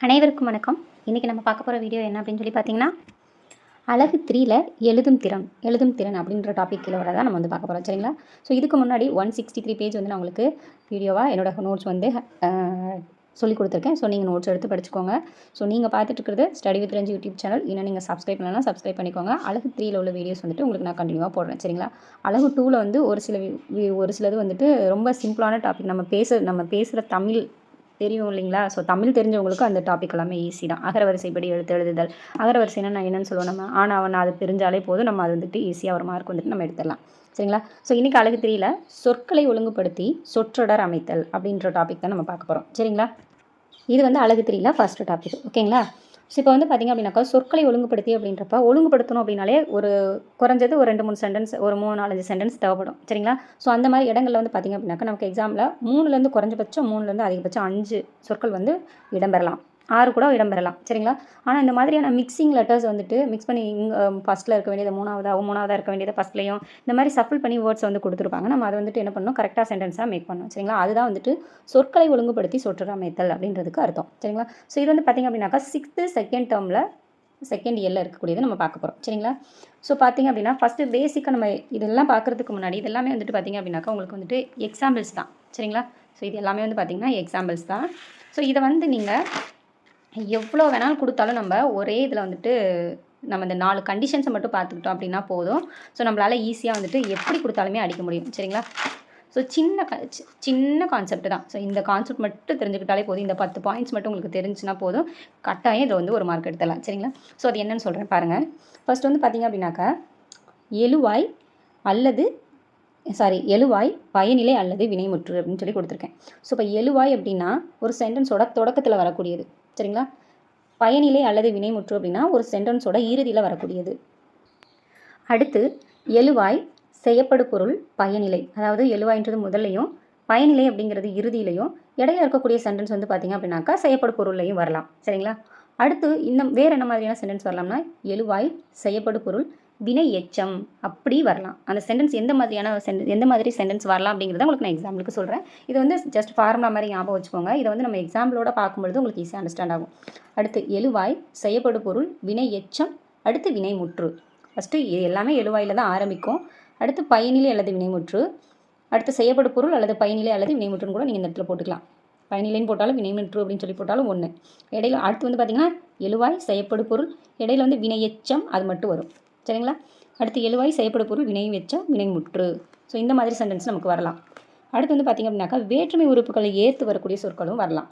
அனைவருக்கும் வணக்கம். இன்றைக்கி நம்ம பார்க்க போகிற வீடியோ என்ன அப்படின்னு சொல்லி பார்த்தீங்கன்னா அழகு த்ரீல எழுதும் திறன் எழுதும் திறன் அப்படின்ற டாபிக் கீழே வரதான் நம்ம வந்து பார்க்க போகிறோம் சரிங்களா? ஸோ இதுக்கு முன்னாடி ஒன் சிக்ஸ்டி த்ரீ பேஜ் வந்து நான் உங்களுக்கு வீடியோவாக என்னோட நோட்ஸ் வந்து சொல்லி கொடுத்துருக்கேன். ஸோ நீங்கள் நோட்ஸ் எடுத்து படிச்சுக்கோங்க. ஸோ நீங்கள் பார்த்துட்டு இருக்கிறது study with Ranji YouTube channel இன்னும் நீங்கள் சப்ஸ்கிரைப் பண்ணலாம் சப்ஸ்கிரைப் பண்ணிக்கோங்க. அழகு த்ரீல உள்ள வீடியோஸ் வந்துட்டு உங்களுக்கு நான் கண்டினியூவாக போடுறேன். சரிங்களா? அழகு டூவில் வந்து ஒரு சில வி- ஒரு சிலது வந்துட்டு ரொம்ப சிம்பிளான டாபிக் நம்ம பேச நம்ம பேசுகிற தமிழ் தெரியும் இல்லைங்களா? ஸோ தமிழ் தெரிஞ்சவங்களுக்கும் அந்த டாபிக் எல்லாமே ஈஸி தான். அகரவரிசைப்படி எழுத்து எழுதுதல். அகரவரிசைனா நான் என்னென்னு சொல்லுவோம் நம்ம. ஆனால் அவன் அது தெரிஞ்சாலே போதும். நம்ம அது வந்துட்டு ஈஸியாக ஒரு மார்க் வந்துட்டு நம்ம எடுத்துடலாம். சரிங்களா? ஸோ இன்றைக்கி அழகு தெரியல சொற்களை ஒழுங்குபடுத்தி சொற்றொடர் அமைத்தல் அப்படின்ற டாபிக் தான் நம்ம பார்க்க போகிறோம் சரிங்களா? இது வந்து அழகு தெரியல ஃபஸ்ட்டு டாபிக் ஓகேங்களா ஸோ இப்போ வந்து பார்த்திங்க அப்படின்னாக்கா சொற்களை ஒழுங்குபடுத்தி அப்படின்றப்ப ஒழுங்குபடுத்தணும் அப்படின்னாலே ஒரு குறைஞ்சது ஒரு ரெண்டு மூணு சென்டென்ஸ் ஒரு மூணு நாலஞ்சு சென்டென்ஸ் தேவைப்படும். சரிங்களா? ஸோ அந்த மாதிரி இடங்களில் வந்து பார்த்திங்க அப்படின்னாக்கா நமக்கு எக்ஸாமில் மூணுலேருந்து குறைஞ்சபட்சம் மூணுலேருந்து அதிகபட்சம் அஞ்சு சொற்கள் வந்து இடம்பெறலாம். ஆறு கூட இடம்பெறலாம் சரிங்களா? ஆனால் இந்த மாதிரியான மிக்சிங் லெட்டர்ஸ் வந்துட்டு மிக்ஸ் பண்ணி இங்கே ஃபஸ்ட்டில் இருக்க வேண்டியது மூணாவதாகவும் மூணாவதாக இருக்க வேண்டியது ஃபஸ்ட்லேயும் இந்த மாதிரி சஃபில் பண்ணி வேர்ட்ஸ் வந்து கொடுத்துருப்பாங்க. நம்ம அதை வந்துட்டு என்ன பண்ணணும்? கரெக்டாக சென்டென்ஸாக மேக் பண்ணணும் சரிங்களா? அதுதான் வந்துட்டு சொற்களை ஒழுங்குபடுத்தி சொற்றொடர் அமைத்தல் அப்படின்றதுக்கு அர்த்தம் சரிங்களா? ஸோ இது வந்து பார்த்திங்க அப்படின்னாக்கா சிக்ஸ்த்து செகண்ட் டேர்மில் செகண்ட் இயரில் இருக்கக்கூடியது நம்ம பார்க்க போகிறோம் சரிங்களா? ஸோ பார்த்திங்க அப்படின்னா ஃபஸ்ட்டு பேசிக்காக நம்ம இதெல்லாம் பார்க்குறதுக்கு முன்னாடி இதெல்லாமே வந்துட்டு பார்த்திங்க அப்படின்னாக்கா உங்களுக்கு வந்துட்டு எக்ஸாம்பிள்ஸ் தான் சரிங்களா? ஸோ இது எல்லாமே வந்து பார்த்திங்கன்னா எக்ஸாம்பிள்ஸ் தான். ஸோ இதை வந்து நீங்கள் எவ்வளோ வேணாலும் கொடுத்தாலும் நம்ம ஒரே இதில் வந்துட்டு நம்ம இந்த நாலு கண்டிஷன்ஸை மட்டும் பார்த்துக்கிட்டோம் அப்படின்னா போதும். ஸோ நம்மளால் ஈஸியாக வந்துட்டு எப்படி கொடுத்தாலுமே அடிக்க முடியும். சரிங்களா? ஸோ சின்ன க- சி- சின்ன கான்செப்ட் தான். ஸோ இந்த கான்செப்ட் மட்டும் தெரிஞ்சுக்கிட்டாலே போதும். இந்த பத்து பாயிண்ட்ஸ் மட்டும் உங்களுக்கு தெரிஞ்சுன்னா போதும். கட்டாயம் இதில் வந்து ஒரு மார்க் எடுத்துடலாம். சரிங்களா? ஸோ அது என்னன்னு சொல்கிறேன் பாருங்கள் ஃபர்ஸ்ட் வந்து பார்த்தீங்க அப்படின்னாக்கா எழுவாய் அல்லது சாரி எழுவாய் பயனிலை அல்லது வினைமுற்று அப்படின்னு சொல்லி கொடுத்துருக்கேன். ஸோ இப்போ எழுவாய் அப்படின்னா ஒரு சென்டென்ஸோட தொடக்கத்தில் வரக்கூடியது. சரிங்களா? பயனிலை அல்லது வினைமுற்று அப்படின்னா ஒரு சென்டென்ஸோட இறுதியில் வரக்கூடியது. அடுத்து எழுவாய் செய்யப்படு பொருள் பயனிலை. அதாவது எழுவாயின்றது முதல்லையும் பயனிலை அப்படிங்கிறது இறுதியிலையும் இடையில இருக்கக்கூடிய சென்டென்ஸ் வந்து பார்த்தீங்க அப்படின்னாக்கா செய்யப்படு பொருள்லையும் வரலாம். சரிங்களா? அடுத்து இன்னும் வேறு என்ன மாதிரியான சென்டென்ஸ் வரலாம்னா எழுவாய் செய்யப்படு பொருள் வினை எச்சம் அப்படி வரலாம். அந்த சென்டென்ஸ் எந்த மாதிரியான சென்டென்ஸ் எந்த மாதிரி சென்டென்ஸ் வரலாம் அப்படிங்கிறத உங்களுக்கு நான் எக்ஸாம்பிளுக்கு சொல்கிறேன் இது வந்து ஜஸ்ட் ஃபார்முலா மாதிரி ஞாபகம் வச்சுக்கோங்க. இதை வந்து நம்ம எக்ஸாம்பிளோட பார்க்கும்பொழுது உங்களுக்கு ஈஸியாக அண்டர்ஸ்டாண்ட் ஆகும். அடுத்து எழுவாய் செய்யப்படு பொருள் வினை எச்சம் அடுத்து வினை முற்று ஃபஸ்ட்டு இது எல்லாமே எழுவாயில் தான் ஆரம்பிக்கும். அடுத்து பயனிலை அல்லது வினைமுற்று. அடுத்து செய்யப்படு பொருள் அல்லது பயனிலை அல்லது வினைமுற்றுன்னு கூட நீங்கள் இந்த இடத்துல போட்டுக்கலாம். பயனிலைன்னு போட்டாலும் வினைமுற்று அப்படின்னு சொல்லி போட்டாலும் ஒன்று இடையில அடுத்து வந்து பார்த்தீங்கன்னா எழுவாய் செய்யப்படு பொருள். இடையில வந்து வினை எச்சம் அது மட்டும் வரும். சரிங்களா? அடுத்து எழுவாய் செய்யப்படும் பொருள் வினை எச்சம் வினைமுற்று ஸோ இந்த மாதிரி சென்டென்ஸ் நமக்கு வரலாம். அடுத்து வந்து பார்த்திங்க அப்படின்னாக்கா வேற்றுமை உறுப்புகளை ஏற்று வரக்கூடிய சொற்களும் வரலாம்.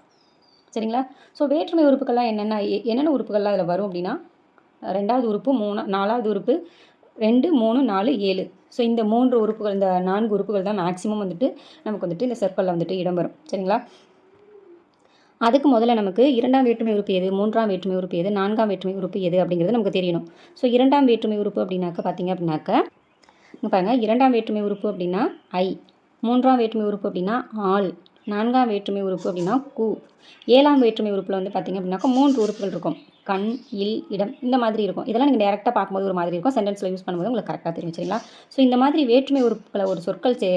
சரிங்களா? ஸோ வேற்றுமை உறுப்புகள்லாம் என்னென்ன எ- என்னென்ன உறுப்புகள்லாம் அதில் வரும் அப்படின்னா ரெண்டாவது உறுப்பு மூணு நாலாவது உறுப்பு ரெண்டு மூணு நாலு ஏழு. ஸோ இந்த மூன்று உறுப்புகள் இந்த நான்கு உறுப்புகள் தான் மேக்ஸிமம் வந்துட்டு நமக்கு வந்துட்டு இந்த சர்க்கிளில் வந்துட்டு இடம்பெறும் சரிங்களா? அதுக்கு முதல்ல நமக்கு இரண்டாம் வேற்றுமை உறுப்பு எது? மூன்றாம் வேற்றுமை உறுப்பு எது? நான்காம் வேற்றுமை உறுப்பு எது? அப்படிங்கிறது நமக்கு தெரியணும். ஸோ இரண்டாம் வேற்றுமை உறுப்பு அப்படின்னாக்க பார்த்தீங்க அப்படின்னாக்க இங்கே பாருங்கள் இரண்டாம் வேற்றுமை உறுப்பு அப்படின்னா ஐ. மூன்றாம் வேற்றுமை உறுப்பு அப்படின்னா ஆள். நான்காம் வேற்றுமை உறுப்பு அப்படின்னா கு. ஏழாம் வேற்றுமை உறுப்பில் வந்து பார்த்தீங்க அப்படின்னாக்கா மூன்று உறுப்புகள் இருக்கும். கண் இல் இடம் இந்த மாதிரி இருக்கும். இதெல்லாம் நீங்கள் டேரெக்டாக பார்க்கும்போது ஒரு மாதிரி இருக்கும். சென்டென்ஸில் யூஸ் பண்ணும்போது உங்களுக்கு கரெக்டாக தெரியும். சரிங்களா? ஸோ இந்த மாதிரி வேற்றுமை உறுப்புகளை ஒரு சொற்கள் சே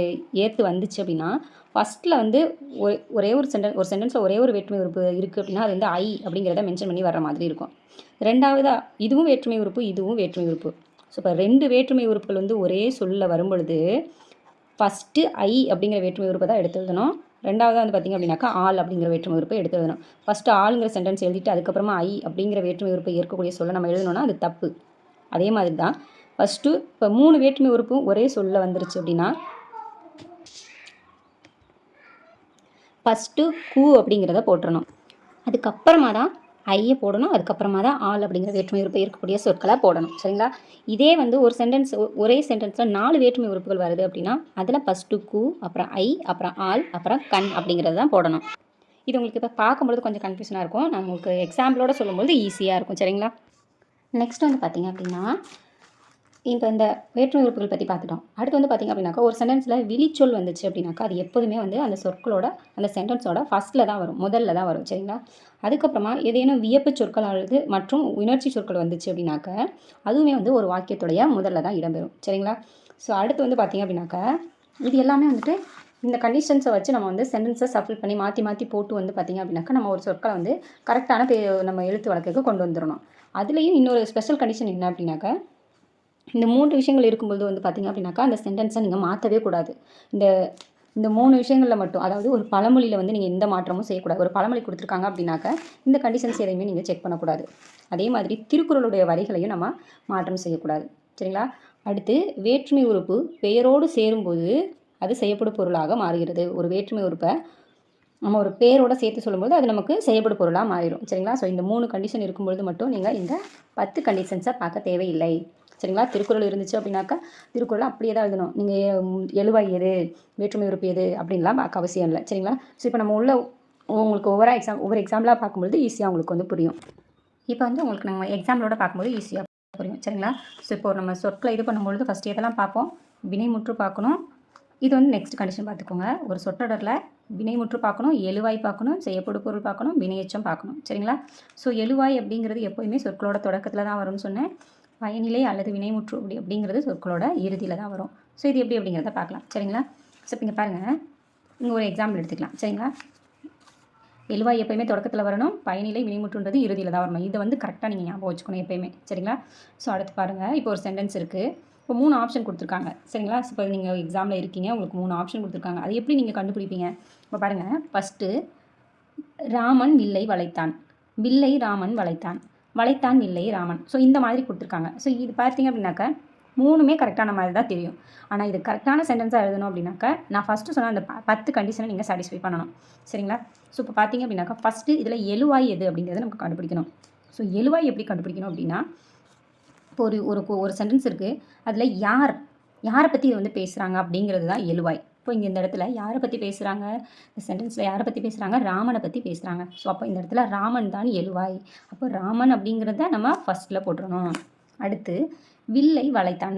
ஏற்று வந்துச்சு அப்படின்னா ஃபஸ்ட்டில் வந்து ஒரே ஒரே ஒரு சென்டென்ஸ் ஒரு சென்டென்ஸில் ஒரே ஒரு வேற்றுமை உறுப்பு இருக்குது அப்படின்னா அது வந்து ஐ அப்படிங்கிறத மென்ஷன் பண்ணி வர்ற மாதிரி இருக்கும். ரெண்டாவதா இதுவும் வேற்றுமை உறுப்பு இதுவும் வேற்றுமை உறுப்பு. ஸோ இப்போ ரெண்டு வேற்றுமை உறுப்புகள் வந்து ஒரே சொல்ல வரும்பொழுது ஃபஸ்ட்டு ஐ அப்படிங்கிற வேற்றுமை உறுப்பை தான் எடுத்து எழுதணும். ரெண்டாவதாக வந்து பார்த்திங்க அப்படின்னாக்கா ஆள் அப்படிங்கிற வேற்றுமை உறுப்பை எடுத்து எழுதணும். ஃபஸ்ட்டு ஆளுங்கிற சென்டென்ஸ் எழுதிட்டு அதுக்கப்புறமா ஐ அப்படிங்கிற வேற்றுமை உறுப்பை ஏற்கக்கூடிய சொல்ல நம்ம எழுதணும்னா அது தப்பு. அதே மாதிரி தான். ஃபஸ்ட்டு இப்போ மூணு வேற்றுமை உறுப்பும் ஒரே சொல்ல வந்துருச்சு அப்படின்னா ஃபஸ்ட்டு கூ அப்படிங்கிறத போட்டுடணும் அதுக்கப்புறமா தான் ஐயை போடணும். அதுக்கப்புறமா தான் ஆள் அப்படிங்கிற வேற்றுமை உறுப்பு இருக்கக்கூடிய சொற்களை போடணும். சரிங்களா? இதே வந்து ஒரு சென்டென்ஸ் ஒரே சென்டென்ஸில் நாலு வேற்றுமை உறுப்புகள் வருது அப்படின்னா அதில் ஃபஸ்ட்டு கூ அப்புறம் ஐ அப்புறம் ஆள் அப்புறம் கண் அப்படிங்கிறது தான் போடணும். இது உங்களுக்கு இப்போ பார்க்கும்பொழுது கொஞ்சம் கன்ஃபியூஷனாக இருக்கும். நான் உங்களுக்கு எக்ஸாம்பிளோட சொல்லும்போது ஈஸியாக இருக்கும். சரிங்களா? நெக்ஸ்ட் வந்து பார்த்தீங்க அப்படின்னா இப்போ இந்த வேற்றுமை உறுப்புகள் பற்றி பார்த்துட்டோம். அடுத்து வந்து பார்த்திங்க அப்படின்னாக்கா ஒரு சென்டென்ஸில் விழிச்சொல் வந்துச்சு அப்படின்னாக்கா அது எப்போதுமே வந்து அந்த சொற்களோட அந்த சென்டென்ஸோட ஃபஸ்ட்டில் தான் வரும். முதல்ல தான் வரும். சரிங்களா? அதுக்கப்புறமா ஏதேனும் வியப்பு சொற்கள் அல்லது மற்றும் உணர்ச்சி சொற்கள் வந்துச்சு அப்படின்னாக்க அதுவுமே வந்து ஒரு வாக்கியத்துடைய முதல்ல தான் இடம்பெறும். சரிங்களா? ஸோ அடுத்து வந்து பார்த்திங்க அப்படின்னாக்கா இது எல்லாமே வந்துட்டு இந்த கண்டிஷன்ஸை வச்சு நம்ம வந்து சென்டென்ஸை சஃபில் பண்ணி மாற்றி மாற்றி போட்டு வந்து பார்த்திங்க அப்படின்னாக்கா நம்ம ஒரு சொற்களை வந்து கரெக்டான பே நம்ம எழுத்து வழக்குக்கு கொண்டு வந்துடணும் அதுலேயும் இன்னொரு ஸ்பெஷல் கண்டிஷன் என்ன அப்படின்னாக்கா இந்த மூன்று விஷயங்கள் இருக்கும்போது வந்து பார்த்திங்க அப்படின்னாக்கா அந்த சென்டென்ஸை நீங்கள் மாற்றவே கூடாது. இந்த இந்த மூணு விஷயங்களில் மட்டும் அதாவது ஒரு பழமொழியில் வந்து நீங்கள் எந்த மாற்றமும் செய்யக்கூடாது. ஒரு பழமொழி கொடுத்துருக்காங்க அப்படின்னாக்கா இந்த கண்டிஷன்ஸ் எதையுமே நீங்கள் செக் பண்ணக்கூடாது. அதே மாதிரி திருக்குறளுடைய வரிகளையும் நம்ம மாற்றம் செய்யக்கூடாது. சரிங்களா? அடுத்து வேற்றுமை உறுப்பு பெயரோடு சேரும்போது அது செய்யப்படும் பொருளாக மாறுகிறது. ஒரு வேற்றுமை உறுப்பை நம்ம ஒரு பேரோட சேர்த்து சொல்லும்போது அது நமக்கு செய்யப்படும் பொருளாக மாறிடும். சரிங்களா? ஸோ இந்த மூணு கண்டிஷன் இருக்கும்பொழுது மட்டும் நீங்கள் இந்த பத்து கண்டிஷன்ஸை பார்க்க தேவையில்லை. சரிங்களா? திருக்குறள் இருந்துச்சு அப்படின்னாக்கா திருக்குறள் அப்படியே தான் எழுதணும். நீங்கள் எழுவாய் எது வேற்றுமை உறுப்பு எது அப்படின்லாம் பார்க்க அவசியம் இல்லை. சரிங்களா? ஸோ இப்போ நம்ம உள்ள உங்களுக்கு ஒவ்வொரு எக்ஸாம் ஒவ்வொரு எக்ஸாம்பிளாக பார்க்கும்பொழுது ஈஸியாக உங்களுக்கு வந்து புரியும். இப்போ வந்து உங்களுக்கு நம்ம எக்ஸாம்பிளோட பார்க்கும்போது ஈஸியாக புரியும். சரிங்களா? ஸோ இப்போ நம்ம சொற்களை இது பண்ணும்பொழுது ஃபஸ்ட் எதெல்லாம் பார்ப்போம்? வினைமுற்று பார்க்கணும். இது வந்து நெக்ஸ்ட் கண்டிஷன் பார்த்துக்கோங்க. ஒரு சொற்றொடரில் வினைமுற்று பார்க்கணும் எழுவாய் பார்க்கணும் செய்யப்படும் பொருள் பார்க்கணும் வினையச்சம் பார்க்கணும். சரிங்களா? ஸோ எழுவாய் அப்படிங்கிறது எப்போயுமே சொற்களோட தொடக்கத்தில் தான் வரும்னு சொன்னேன். பயனிலை அல்லது வினைமுற்று அப்படி அப்படிங்கிறது சொற்களோட இறுதியில் தான் வரும். ஸோ இது எப்படி அப்படிங்கிறத பார்க்கலாம். சரிங்களா? ஸோ இப்போ இங்கே பாருங்கள் இங்கே ஒரு எக்ஸாம்பிள் எடுத்துக்கலாம். சரிங்களா? எழுவாய் எப்பயுமே தொடக்கத்தில் வரணும். பயனிலை வினைமுற்றுன்றது இறுதியில் தான் வரணும். இதை வந்து கரெக்டாக நீங்கள் ஞாபகம் வச்சுக்கணும் எப்பயுமே. சரிங்களா? ஸோ அடுத்து பாருங்கள் இப்போ ஒரு சென்டென்ஸ் இருக்குது இப்போ மூணு ஆப்ஷன் கொடுத்துருக்காங்க. சரிங்களா? ஸோ இப்போ நீங்கள் எக்ஸாமில் இருக்கீங்க. உங்களுக்கு மூணு ஆப்ஷன் கொடுத்துருக்காங்க. அது எப்படி நீங்கள் கண்டுபிடிப்பீங்க? இப்போ பாருங்கள் ஃபஸ்ட்டு ராமன் வில்லை வளைத்தான். வில்லை ராமன் வளைத்தான். வளைத்தான் இல்லை ராமன். ஸோ இந்த மாதிரி கொடுத்துருக்காங்க. ஸோ இது பார்த்தீங்க அப்படின்னாக்க மூணுமே கரெக்டான மாதிரி தான் தெரியும். ஆனால் இது கரெக்டான சென்டென்ஸாக எழுதணும் அப்படின்னாக்கா நான் ஃபஸ்ட்டு சொன்ன அந்த பத்து கண்டிஷனை நீங்கள் சாட்டிஸ்ஃபை பண்ணணும். சரிங்களா? ஸோ இப்போ பார்த்தீங்க அப்படின்னாக்கா ஃபஸ்ட்டு இதில் எழுவாய் எது அப்படிங்கிறத நமக்கு கண்டுபிடிக்கணும். ஸோ எழுவாய் எப்படி கண்டுபிடிக்கணும் அப்படின்னா இப்போ ஒரு ஒரு ஒரு சென்டென்ஸ் இருக்குது அதில் யார் யாரை பற்றி இது வந்து பேசுகிறாங்க அப்படிங்கிறது தான் எழுவாய் இப்போ இங்கே இந்த இடத்துல யாரை பற்றி பேசுகிறாங்க இந்த சென்டென்ஸில் யாரை பற்றி பேசுகிறாங்க ராமனை பற்றி பேசுகிறாங்க ஸோ அப்போ இந்த இடத்துல ராமன் தான் எழுவாய். அப்போ ராமன் அப்படிங்கிறத நம்ம ஃபஸ்ட்டில் போட்டுறணும். அடுத்து வில்லை வளைத்தான்.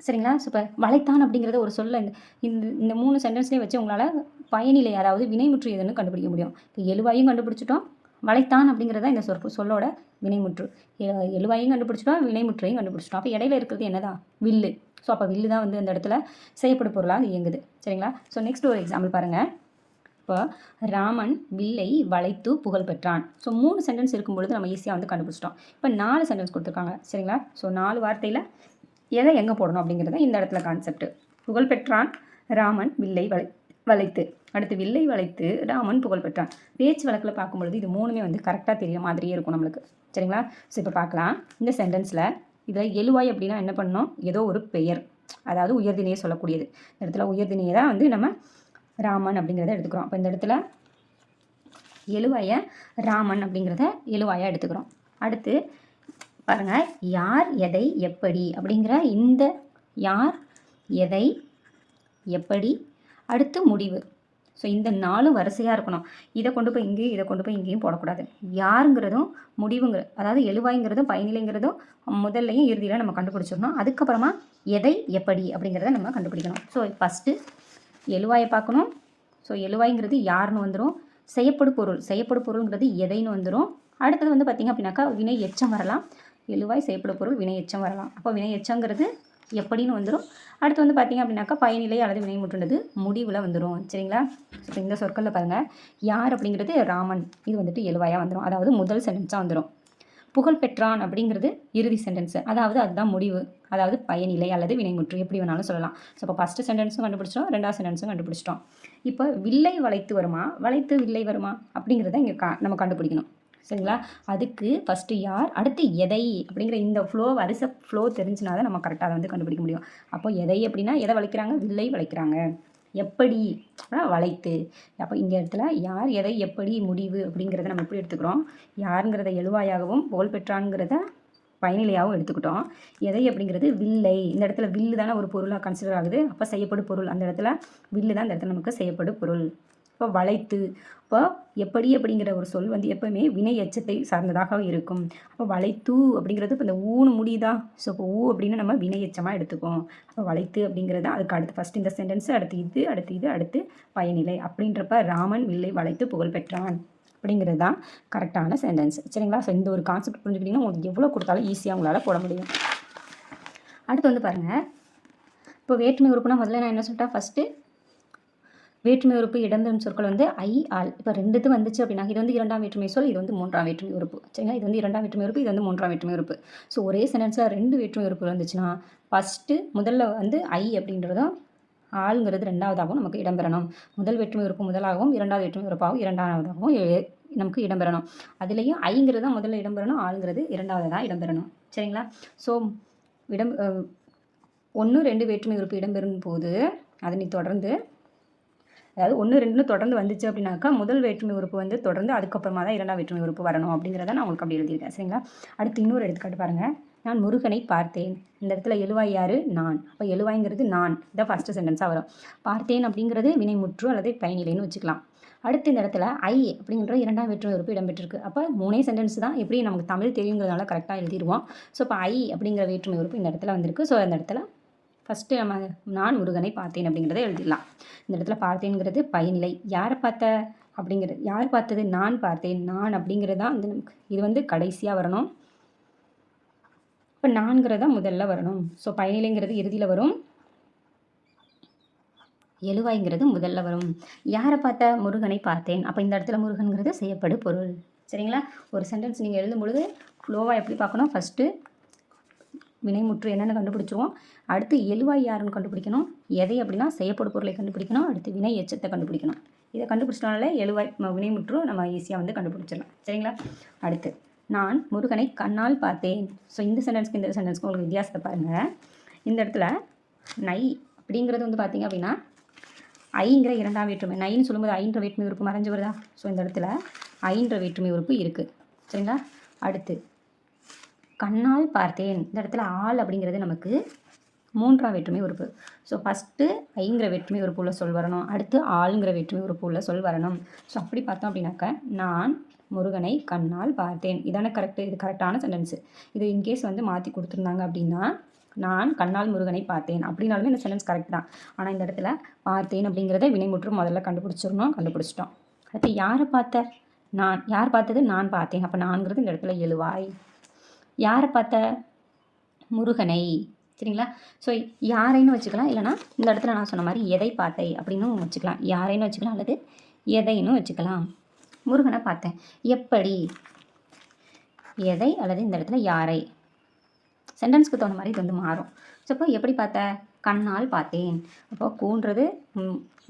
சரிங்களா? ஸோ இப்போ வளைத்தான் அப்படிங்கிறத ஒரு சொல்ல இந்த இந்த இந்த மூணு சென்டென்ஸ்லேயே வச்சு உங்களால் பயனிலை அதாவது வினைமுற்று எதுன்னு கண்டுபிடிக்க முடியும். இப்போ எழுவாயும் கண்டுபிடிச்சிட்டோம். வளைத்தான் அப்படிங்கிறத இந்த சொற்க சொல்லோட வினைமுற்று. எ- எழுவாயும் கண்டுபிடிச்சிட்டோம் வினைமுற்றையும் கண்டுபிடிச்சிட்டோம். அப்போ இடையில இருக்கிறது என்னதான் வில்லு. ஸோ அப்போ வில்லு தான் வந்து அந்த இடத்துல செய்யப்படும் பொருளாக இயங்குது. சரிங்களா? ஸோ நெக்ஸ்ட் ஒரு எக்ஸாம்பிள் பாருங்கள் இப்போ ராமன் வில்லை வளைத்து புகழ் பெற்றான். ஸோ மூணு சென்டென்ஸ் இருக்கும் பொழுது நம்ம ஈஸியாக வந்து கண்டுபிடிச்சிட்டோம். இப்போ நாலு சென்டென்ஸ் கொடுத்துருக்காங்க. சரிங்களா? ஸோ நாலு வார்த்தையில் எதை எங்கே போடணும் அப்படிங்கிறத இந்த இடத்துல கான்செப்ட் புகழ் பெற்றான் ராமன் வில்லை வளை வளைத்து. அடுத்து வில்லை வளைத்து ராமன் புகழ் பெற்றான். பேச்சு வழக்கில் பார்க்கும்பொழுது இது மூணுமே வந்து கரெக்டாக தெரிய மாதிரியே இருக்கும் நம்மளுக்கு. சரிங்களா? ஸோ இப்போ பார்க்கலாம். இந்த சென்டென்ஸில் இதில் எழுவாய் அப்படின்னா என்ன பண்ணணும்? ஏதோ ஒரு பெயர். அதாவது உயர்திணையை சொல்லக்கூடியது. இந்த இடத்துல உயர்திணையை தான் வந்து நம்ம ராமன் அப்படிங்கிறத எடுத்துக்கிறோம். அப்போ இந்த இடத்துல எழுவாய ராமன் அப்படிங்கிறத எழுவாயாக எடுத்துக்கிறோம். அடுத்து பாருங்கள் யார் எதை எப்படி அப்படிங்கிற இந்த யார் எதை எப்படி. அடுத்து முடிவு. ஸோ இந்த நாலும் வரிசையாக இருக்கணும். இதை கொண்டு போய் இங்கேயும் இதை கொண்டு போய் இங்கேயும் போடக்கூடாது. யாருங்கிறதும் முடிவுங்கிற அதாவது எழுவாய்ங்கிறதும் பயனிலைங்கிறதும் முதல்லையும் இறுதியில் நம்ம கண்டுபிடிச்சிடணும். அதுக்கப்புறமா எதை எப்படி அப்படிங்கிறத நம்ம கண்டுபிடிக்கணும். ஸோ ஃபஸ்ட்டு எழுவாயை பார்க்கணும். ஸோ எழுவாய்ங்கிறது யாருன்னு வந்துடும் செய்யப்படு பொருள் செய்யப்படு பொருள்ங்கிறது எதைன்னு வந்துடும் அடுத்தது வந்து பார்த்திங்க அப்படின்னாக்கா வினை எச்சம் வரலாம். எழுவாய் செய்யப்படு பொருள் வினை எச்சம் வரலாம். அப்போ வினை எச்சங்கிறது எப்படின்னு வந்துடும் அடுத்து வந்து பார்த்திங்க அப்படின்னாக்கா பயனிலை அல்லது வினைமுற்றுன்றது முடிவில் வந்துடும் சரிங்களா? இப்போ இந்த சொற்களில் பாருங்கள் யார் அப்படிங்கிறது ராமன். இது வந்துட்டு எழுவாயாக வந்துடும் அதாவது முதல் சென்டென்ஸாக வந்துடும் புகழ் பெற்றான் அப்படிங்கிறது இறுதி சென்டென்ஸு அதாவது அதுதான் முடிவு. அதாவது பயனிலை அல்லது வினைமுற்று எப்படி வேணாலும் சொல்லலாம். ஸோ இப்போ ஃபஸ்ட்டு சென்டென்ஸும் கண்டுபிடிச்சிட்டோம். ரெண்டாவது சென்டென்ஸும் கண்டுபிடிச்சிட்டோம். இப்போ வில்லை வளைத்து வருமா? வளைத்து வில்லை வருமா? அப்படிங்கிறத இங்கே கா நம்ம கண்டுபிடிக்கணும். சரிங்களா? அதுக்கு ஃபஸ்ட்டு யார் அடுத்து எதை அப்படிங்கிற இந்த ஃப்ளோ வரிசை ஃப்ளோ தெரிஞ்சுனா தான் நம்ம கரெக்டாக அதை வந்து கண்டுபிடிக்க முடியும். அப்போ எதை அப்படின்னா எதை வளைக்கிறாங்க? வில்லை வளைக்கிறாங்க. எப்படி? வளைத்து. அப்போ இந்த இடத்துல யார் எதை எப்படி முடிவு அப்படிங்கிறத நம்ம எப்படி எடுத்துக்கிறோம்? யாருங்கிறத எழுவாயாகவும் புகழ் பெற்றான்ங்கிறத பயனிலையாகவும் எடுத்துக்கிட்டோம். எதை அப்படிங்கிறது? வில்லை. இந்த இடத்துல வில்லு தானே ஒரு பொருளாக கன்சிடர் ஆகுது. அப்போ செய்யப்படும் பொருள். அந்த இடத்துல வில்லு தான் இந்த இடத்துல நமக்கு செய்யப்படும் பொருள். இப்போ வளைத்து. இப்போ எப்படி அப்படிங்கிற ஒரு சொல் வந்து எப்பவுமே வினை எச்சத்தை சார்ந்ததாக இருக்கும். அப்போ வளைத்து அப்படிங்கிறது இப்போ இந்த ஊன்னு முடியுதா? ஸோ இப்போ ஊ அப்படின்னு நம்ம வினை எச்சமாக எடுத்துக்கோம் அப்போ வளைத்து அப்படிங்கிறது அதுக்கு அடுத்து ஃபஸ்ட் இந்த சென்டென்ஸு அடுத்து இது அடுத்து இது அடுத்து பயனிலை அப்படின்றப்ப ராமன் வில்லை வளைத்து புகழ் பெற்றான் அப்படிங்கிறது தான் கரெக்டான சென்டென்ஸ் சரிங்களா? ஸோ இந்த ஒரு கான்செப்ட் புரிஞ்சுக்கிட்டிங்கன்னா உங்களுக்கு எவ்வளோ கொடுத்தாலும் ஈஸியாக உங்களால் போட முடியும். அடுத்து வந்து பாருங்கள் இப்போ வேற்றுமை உறுப்புனா முதல்ல நான் என்ன சொல்லிட்டேன்? ஃபஸ்ட்டு வேற்றுமை உறுப்பு இடம்பெறும் சொற்கள் வந்து ஐ ஆல். இப்போ ரெண்டு இது வந்துச்சு அப்படின்னா இது வந்து இரண்டாம் வேற்றுமை சொல் இது வந்து மூன்றாம் வேற்றுமை உறுப்பு. சரிங்களா? இது வந்து இரண்டாம் வேற்றுமை உறுப்பு இது வந்து மூன்றாம் வேற்றுமை உறுப்பு. ஸோ ஒரே சென்டென்ஸில் ரெண்டு வேற்றுமை உறுப்பு வந்துச்சுன்னா ஃபஸ்ட்டு முதல்ல வந்து ஐ அப்படின்றதும் ஆளுங்கிறது ரெண்டாவதாகவும் நமக்கு இடம்பெறணும். முதல் வேற்றுமை உறுப்பு முதலாகவும் இரண்டாவது வேற்றுமை உறுப்பாகவும் இரண்டாவதாகவும் எ- நமக்கு இடம்பெறணும். அதுலேயும் ஐங்கிறது தான் முதல்ல இடம்பெறணும் ஆளுங்கிறது இரண்டாவது தான் இடம்பெறணும். சரிங்களா? ஸோ இடம் ஒன்று ரெண்டு வேற்றுமை உறுப்பு இடம்பெறும் போது அதனை தொடர்ந்து அதாவது ஒன்று ரெண்டுன்னு தொடர்ந்து வந்துச்சு அப்படின்னாக்கா முதல் வேற்றுமை உறுப்பு வந்து தொடர்ந்து அதுக்கப்புறமா தான் இரண்டாம் வேற்றுமை உறுப்பு வரணும் அப்படிங்கிறத நான் உங்களுக்கு அப்படி எழுதியிருக்கேன். சரிங்களா? அடுத்து இன்னொரு எடுத்துக்காட்டு பாருங்கள் நான் முருகனை பார்த்தேன். இந்த இடத்துல எழுவாய் யார்? நான். அப்போ எழுவாய்ங்கிறது நான். இதான் ஃபஸ்ட்டு சென்டென்ஸாக வரும். பார்த்தேன் அப்படிங்கிறது வினைமுற்று அல்லது பயனிலைன்னு வச்சுக்கலாம். அடுத்து இந்த இடத்துல ஐ அப்படிங்கிற இரண்டாம் வேற்றுமை உறுப்பு இடம்பெற்றிருக்கு. அப்போ மூணே சென்டென்ஸ் தான். எப்படி நமக்கு தமிழ் தெரியுங்கிறதுனால கரெக்டாக எழுதிடுவோம். ஸோ இப்போ ஐ அப்படிங்கிற வேற்றுமை உறுப்பு இந்த இடத்துல வந்திருக்கு. ஸோ அந்த இடத்துல ஃபஸ்ட்டு நம்ம நான் முருகனை பார்த்தேன் அப்படிங்கிறத எழுதிடலாம். இந்த இடத்துல பார்த்தேங்கிறது பயனிலை. யாரை பார்த்த? அப்படிங்கிறது யார் பார்த்தது? நான் பார்த்தேன். நான் அப்படிங்கிறது தான் வந்து நமக்கு இது வந்து கடைசியாக வரணும். இப்போ நான்கிறது தான் முதல்ல வரணும். ஸோ பயனிலைங்கிறது இறுதியில் வரும். எழுவாய்ங்கிறது முதல்ல வரும். யாரை பார்த்த? முருகனை பார்த்தேன். அப்போ இந்த இடத்துல முருகன்கிறது செய்யப்படு பொருள். சரிங்களா? ஒரு சென்டென்ஸ் நீங்கள் எழுதும் பொழுது ஃப்ளோவாக எப்படி பார்க்கணும்? ஃபஸ்ட்டு வினைமுற்று என்னென்னு கண்டுபிடிச்சிருவோம். அடுத்து எழுவாய் யாருன்னு கண்டுபிடிக்கணும். எதை அப்படின்னா செய்யப்படும் பொருளை கண்டுபிடிக்கணும். அடுத்து வினை எச்சத்தை கண்டுபிடிக்கணும். இதை கண்டுபிடிச்சிட்டனால எழுவாய் வினை முற்றும் நம்ம ஈஸியாக வந்து கண்டுபிடிச்சிடலாம். சரிங்களா? அடுத்து நான் முருகனை கண்ணால் பார்த்தேன். ஸோ இந்த சென்டென்ஸ்க்கு இந்த சென்டென்ஸ்க்கு உங்களுக்கு வித்தியாசத்தை பாருங்கள் இந்த இடத்துல நை அப்படிங்கிறது வந்து பார்த்தீங்க அப்படின்னா ஐங்கிற இரண்டாம் வேற்றுமை. நைன்னு சொல்லும்போது ஐன்ற வேற்றுமை உறுப்பு மறைஞ்சு வருதா? ஸோ இந்த இடத்துல ஐன்ற வேற்றுமை உறுப்பு இருக்குது சரிங்களா? அடுத்து கண்ணால் பார்த்தேன். இந்த இடத்துல ஆள் அப்படிங்கிறது நமக்கு மூன்றாம் வேற்றுமை உறுப்பு. ஸோ ஃபஸ்ட்டு ஐங்கிற வேற்றுமை உறுப்புள்ள சொல் வரணும். அடுத்து ஆளுங்கிற வேற்றுமை உறுப்புள்ள சொல் வரணும். ஸோ அப்படி பார்த்தோம் அப்படின்னாக்க நான் முருகனை கண்ணால் பார்த்தேன். இதானே கரெக்டு இது கரெக்டான சென்டென்ஸு இது இன்கேஸ் வந்து மாற்றி கொடுத்துருந்தாங்க அப்படின்னா நான் கண்ணால் முருகனை பார்த்தேன். அப்படின்னாலுமே இந்த சென்டென்ஸ் கரெக்ட் தான். ஆனால் இந்த இடத்துல பார்த்தேன் அப்படிங்கிறத வினைமுற்று முதல்ல கண்டுபிடிச்சிடணும் கண்டுபிடிச்சிட்டோம். அடுத்து யாரை பார்த்த? நான். யார் பார்த்தது? நான் பார்த்தேன். அப்போ நான்கிறது இந்த இடத்துல எழுவாய். யாரை பார்த்த? முருகனை. சரிங்களா? ஸோ யாரைன்னு வச்சுக்கலாம். இல்லைனா இந்த இடத்துல நான் சொன்ன மாதிரி எதை பார்த்தை அப்படின்னு வச்சுக்கலாம். யாரைன்னு வச்சுக்கலாம் அல்லது எதைன்னு வச்சுக்கலாம். முருகனை பார்த்தேன். எப்படி? எதை அல்லது இந்த இடத்துல யாரை? சென்டென்ஸ்க்கு தகுந்த மாதிரி இது வந்து மாறும். ஸோ அப்போ எப்படி பார்த்த? கண்ணால் பார்த்தேன். அப்போ கூன்றது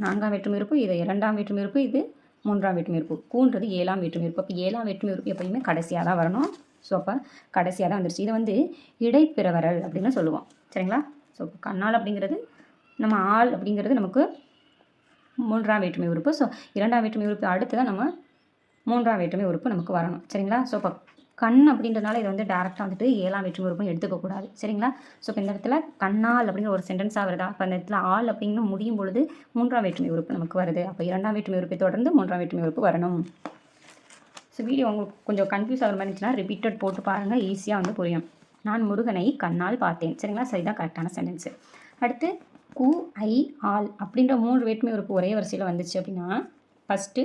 நான்காம் வேற்றுமை இருப்பு இது இரண்டாம் வேற்றுமை இருப்பு இது மூன்றாம் வேற்றுமை இருப்பு கூன்றது ஏழாம் வேற்றுமை இருப்பு அப்போ ஏழாம் வேற்றுமை இருப்பு எப்பயுமே கடைசியாக தான் வரணும். ஸோ அப்போ கடைசியாக தான் வந்துருச்சு. இதை வந்து இடைப்பிறவரல் அப்படின்னு சொல்லுவோம். சரிங்களா? ஸோ கண்ணால் அப்படிங்கிறது நம்ம ஆள் அப்படிங்கிறது நமக்கு மூன்றாம் வேற்றுமை உறுப்பு. ஸோ இரண்டாம் வேற்றுமை உறுப்பு அடுத்து தான் நம்ம மூன்றாம் வேற்றுமை உறுப்பு நமக்கு வரணும். சரிங்களா? ஸோ இப்போ கண் அப்படின்றனால இதை வந்து டேரெக்டாக வந்துட்டு ஏழாம் வேற்றுமை உறுப்பும் எடுத்துக்கக்கூடாது சரிங்களா? ஸோ இப்போ இந்த இடத்துல கண்ணால் அப்படிங்கிற ஒரு சென்டென்ஸாக வருதா அப்போ அந்த இடத்துல ஆள் அப்படின்னு முடியும் பொழுது மூன்றாம் வேற்றுமை உறுப்பு நமக்கு வருது. அப்போ இரண்டாம் வேற்றுமை உறுப்பை தொடர்ந்து மூன்றாம் வேற்றுமை உறுப்பு வரணும். ஸோ வீடியோ உங்களுக்கு கொஞ்சம் கன்ஃபியூஸ் ஆகிற மாதிரி இருந்துச்சுன்னா ரிப்பீட்டட் போட்டு பாருங்கள் ஈஸியாக வந்து புரியும். நான் முருகனை கண்ணால் பார்த்தேன். சரிங்களா? சரிதான் கரெக்டான சென்டென்ஸு அடுத்து கு ஐ ஆல் அப்படின்ற மூன்று வேற்றுமை உறுப்பு ஒரே வரிசையில் வந்துச்சு அப்படின்னா ஃபஸ்ட்டு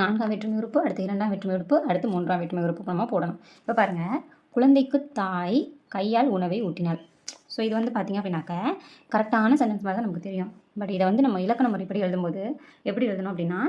நான்காம் வேற்றுமை உறுப்பு அடுத்து இரண்டாம் வேற்றுமை உறுப்பு அடுத்து மூன்றாம் வேற்றுமை உறுப்பு நம்ம போடணும். இப்போ பாருங்கள் குழந்தைக்கு தாய் கையால் உணவை ஊட்டினாள். ஸோ இது வந்து பார்த்தீங்க அப்படின்னாக்க கரெக்டான சென்டென்ஸ் மாதிரி தான் நமக்கு தெரியும். பட் இதை வந்து நம்ம இலக்கண முறைப்படி எழுதும்போது எப்படி எழுதணும் அப்படின்னா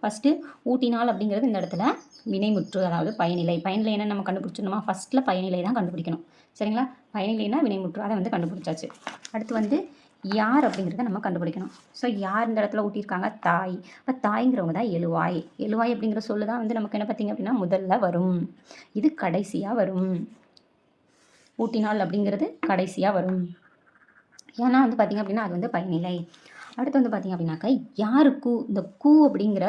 ஃபஸ்ட்டு ஊட்டினால் அப்படிங்கிறது இந்த இடத்துல வினைமுற்று அதாவது பயனிலை. பயனிலை என்ன நம்ம கண்டுபிடிச்சிடணுமா? ஃபஸ்ட்டில் பயனிலை தான் கண்டுபிடிக்கணும். சரிங்களா? பயனிலைனா வினைமுற்று. அதை வந்து கண்டுபிடிச்சாச்சு. அடுத்து வந்து யார் அப்படிங்கிறத நம்ம கண்டுபிடிக்கணும். ஸோ யார் இந்த இடத்துல ஊட்டியிருக்காங்க? தாய். இப்போ தாய்ங்கிறவங்க தான் எழுவாய். எழுவாய் அப்படிங்கிற சொல்லு தான் வந்து நமக்கு என்ன பார்த்தீங்க அப்படின்னா முதல்ல வரும். இது கடைசியாக வரும். ஊட்டினால் அப்படிங்கிறது கடைசியாக வரும். ஏன்னா வந்து பார்த்திங்க அப்படின்னா அது வந்து பயனிலை. அடுத்து வந்து பார்த்திங்க அப்படின்னாக்கா யார் கூ இந்த கூ அப்படிங்கிற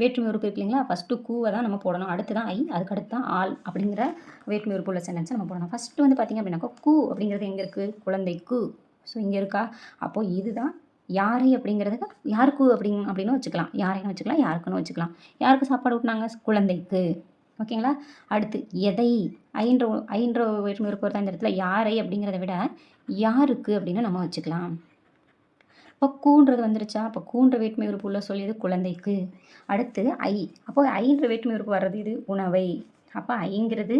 வேற்றுமை உறுப்பு இருக்கு இல்லைங்களா? ஃபஸ்ட்டு கூவை தான் நம்ம போடணும். அடுத்து தான் ஐ அதுக்கு அடுத்து தான் ஆள் அப்படிங்கிற வேற்றுமை உறுப்பு உள்ள சென்டென்ஸை நம்ம போடணும். ஃபஸ்ட்டு வந்து பார்த்திங்க அப்படின்னாக்கா கூ அப்படிங்கிறது எங்கே இருக்குது குழந்தை கூ ஸோ இங்கே இருக்கா? அப்போது இதுதான் யாரை அப்படிங்கிறதுக்கு யாருக்கு அப்படிங் அப்படின்னு வச்சுக்கலாம். யாரைன்னு வச்சுக்கலாம் யாருக்குன்னு வச்சுக்கலாம். யாருக்கு சாப்பாடு ஊட்டினாங்க? குழந்தைக்கு. ஓகேங்களா? அடுத்து எதை? ஐன்ற ஐன்ற வேற்றுமை இருக்கிறதா இந்த இடத்துல? யாரை அப்படிங்கிறத விட யாருக்கு அப்படின்னு நம்ம வச்சுக்கலாம். இப்போ கூன்றது வந்துருச்சா? அப்போ கூன்ற வேற்றுமை உறுப்பு உள்ள சொல்லியது குழந்தைக்கு. அடுத்து ஐ. அப்போ ஐன்ற வேற்றுமை உறுப்பு வர்றது இது உணவை. அப்போ ஐங்கிறது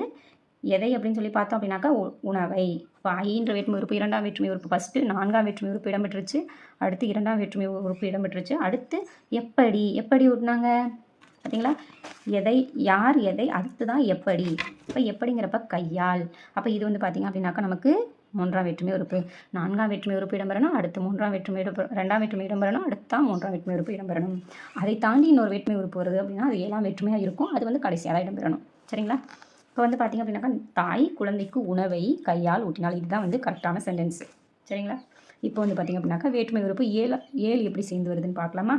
எதை அப்படின்னு சொல்லி பார்த்தோம் அப்படின்னாக்கா உ- உணவை. இப்போ ஐன்ற வேற்றுமை உறுப்பு இரண்டாம் வேற்றுமை உறுப்பு ஃபஸ்ட்டு நான்காம் வேற்றுமை உறுப்பு இடம்பெற்றுச்சு. அடுத்து இரண்டாம் வேற்றுமை உறுப்பு இடம்பெற்றுச்சு. அடுத்து எப்படி? எப்படி விட்னாங்க பார்த்தீங்களா எதை யார் எதை அடுத்து தான் எப்படி. இப்போ எப்படிங்கிறப்ப கையால். அப்போ இது வந்து பார்த்தீங்க அப்படின்னாக்கா நமக்கு மூன்றாம் வேற்றுமை உறுப்பு நான்காம் வேற்றுமை உறுப்பு இடம்பெறணும் அடுத்து மூன்றாம் வேற்றுமை உறுப்பு ரெண்டாம் வேற்றுமை இடம்பெறணும் அடுத்தா மூன்றாம் வேற்றுமை உறுப்பு இடம்பெறணும் அதை தாண்டி இன்னொரு வேற்றுமை உறுப்பு வருது அப்படின்னா அது ஏழாம் வேற்றுமையாக இருக்கும். அது வந்து கடைசியாக தான் இடம்பெறணும் சரிங்களா? இப்போ வந்து பார்த்தீங்க அப்படின்னாக்கா தாய் குழந்தைக்கு உணவை கையால் ஊட்டினால் இதுதான் வந்து கரெக்டான சென்டென்ஸ் சரிங்களா? இப்போ வந்து பார்த்தீங்க அப்படின்னாக்கா வேற்றுமை உறுப்பு ஏழு ஏழு எப்படி சேர்ந்து வருதுன்னு பார்க்கலாமா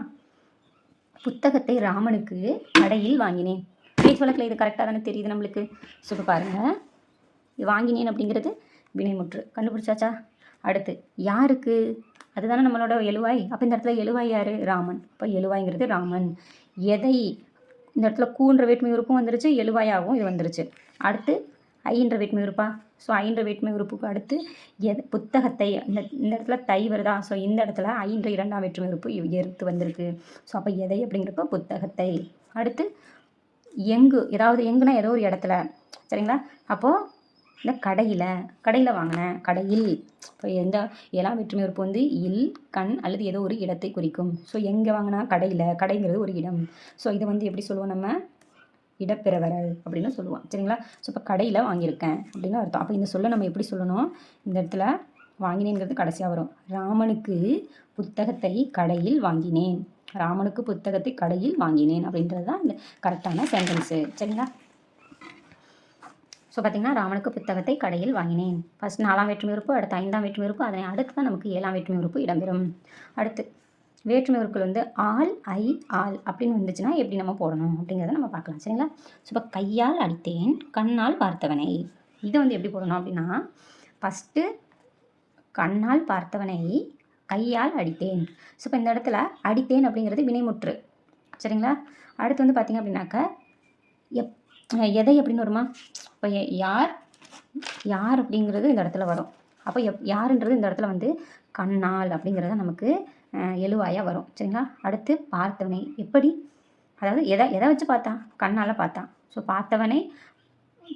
புத்தகத்தை ராமனுக்கு கடையில் வாங்கினேன். பேச்சு வழக்கில் இது கரெக்டாக தானே தெரியுது நம்மளுக்கு? ஸோ இப்போ பாருங்கள் இது வாங்கினேன் அப்படிங்கிறது வினைமுற்று. கண்டுபிடிச்சாச்சா? அடுத்து யாருக்கு? அதுதானே நம்மளோட எழுவாய். அப்போ இந்த இடத்துல எழுவாய் யார்? ராமன். இப்போ எழுவாய்ங்கிறது ராமன். எதை? இந்த இடத்துல கூன்ற வேற்றுமை உறுப்பும் வந்துருச்சு எழுவாயாகவும் இது வந்துருச்சு. அடுத்து ஐன்ற வேற்றுமை உறுப்பா? ஸோ ஐன்ற வேற்றுமை உறுப்புக்கு அடுத்து எது? புத்தகத்தை. இந்த இந்த இடத்துல தை வருதா? ஸோ இந்த இடத்துல ஐன்ற இரண்டாம் வேற்றுமை உறுப்பு எடுத்து வந்திருக்கு. ஸோ அப்போ எதை அப்படிங்கிறப்ப புத்தகத்தை. அடுத்து எங்கு? ஏதாவது எங்குனா ஏதோ ஒரு இடத்துல. சரிங்களா? அப்போது இந்த கடையில் கடையில் வாங்கினேன். கடையில் இப்போ எந்த எல்லா வேற்றுமை உறுப்பு வந்து இல் கண் அல்லது ஏதோ ஒரு இடத்தை குறிக்கும். ஸோ எங்கே வாங்கினா கடையில் கடைங்கிறது ஒரு இடம். ஸோ இதை வந்து எப்படி சொல்லுவோம் நம்ம? இடப்பெறவரல் அப்படின்னு சொல்லுவோம். சரிங்களா? ஸோ இப்போ கடையில் வாங்கியிருக்கேன் அப்படின்னு அர்த்தம். அப்போ இந்த சொல்ல நம்ம எப்படி சொல்லணும்? இந்த இடத்துல வாங்கினேங்கிறது கடைசியாக வரும். ராமனுக்கு புத்தகத்தை கடையில் வாங்கினேன். ராமனுக்கு புத்தகத்தை கடையில் வாங்கினேன் அப்படின்றது தான் இந்த கரெக்டான சென்டென்ஸு சரிங்களா? ஸோ பார்த்திங்கன்னா ராமனுக்கு புத்தகத்தை கடையில் வாங்கினேன். ஃபர்ஸ்ட் நாலாம் வேற்றுமை உறுப்பு அடுத்து ஐந்தாம் வேற்றுமை உறுப்பு அதனை அடுத்து தான் நமக்கு ஏழாம் வேற்றுமை உறுப்பு இடம்பெறும். அடுத்து வேற்றுமை உறுப்புகள் வந்து ஆள் ஐ ஆள் அப்படின்னு வந்துச்சுன்னா எப்படி நம்ம போடணும் அப்படிங்கிறத நம்ம பார்க்கலாம். சரிங்களா? ஸோ இப்போ கையால் அடித்தேன் கண்ணால் பார்த்தவனை. இதை வந்து எப்படி போடணும் அப்படின்னா ஃபஸ்ட்டு கண்ணால் பார்த்தவனை கையால் அடித்தேன். ஸோ இப்போ இந்த இடத்துல அடித்தேன் அப்படிங்கிறது வினைமுற்று. சரிங்களா? அடுத்து வந்து பார்த்திங்க அப்படின்னாக்க எப் எதை அப்படின்னு வருமா? இப்போ யார் யார் அப்படிங்கிறது இந்த இடத்துல வரும். அப்போ எப் யாருன்றது இந்த இடத்துல வந்து கண்ணால் அப்படிங்கிறத நமக்கு எழுவாயாக வரும். சரிங்களா? அடுத்து பார்த்தவனை. எப்படி? அதாவது எதை எதை வச்சு பார்த்தான்? கண்ணால் பார்த்தான். ஸோ பார்த்தவனை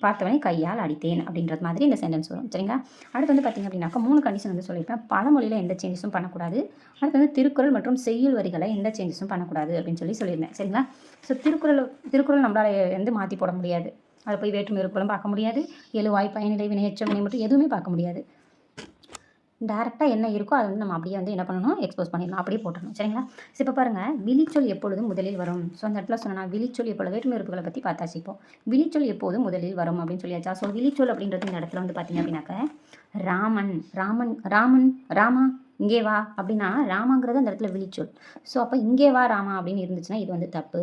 பார்த்தவனை கையால் அடித்தேன் அப்படின்றது மாதிரி இந்த சென்டென்ஸ் வரும். சரிங்களா? அடுத்து வந்து பார்த்திங்க அப்படின்னாக்கா மூணு கண்டிஷன் வந்து சொல்லியிருப்பேன். பழமொழியில் எந்த சேஞ்சஸும் பண்ணக்கூடாது. அடுத்து வந்து திருக்குறள் மற்றும் செய்யுள் வரிகளை எந்த சேஞ்சஸும் பண்ணக்கூடாது அப்படின்னு சொல்லி சொல்லியிருந்தேன். சரிங்களா? ஸோ திருக்குறள் திருக்குறள் நம்மளால் வந்து மாற்றி போட முடியாது. அதை போய் வேற்றுமை உறுப்புகளும் பார்க்க முடியாது. எழுவாய் பயனிலை வினையற்ற வினை மட்டும் எதுவுமே பார்க்க முடியாது. டேரெக்டாக என்ன இருக்கோ அதை வந்து நம்ம அப்படியே வந்து என்ன பண்ணணும் எக்ஸ்போஸ் பண்ணிடணும். அப்படியே போட்டுடணும். சரிங்களா? ஸோ இப்போ பாருங்கள் விழிச்சொல் எப்பொழுதும் முதலில் வரும். ஸோ அந்த இடத்துல சொன்னால் விழிச்சொல் எப்பொழுது? வேற்றுமுறுப்புகளை பற்றி பார்த்தாச்சு இப்போ. விழிச்சொல் எப்போதும் முதலில் வரும் அப்படின்னு சொல்லியாச்சா? ஸோ விழிச்சொல் அப்படின்றது இந்த இடத்துல வந்து பார்த்தீங்க அப்படின்னாக்க ராமன் ராமன் ராமன் ராமா இங்கே வா அப்படின்னா ராமாங்கிறது அந்த இடத்துல விழிச்சொல். ஸோ அப்போ இங்கே வா ராமா அப்படின்னு இருந்துச்சுன்னா இது வந்து தப்பு.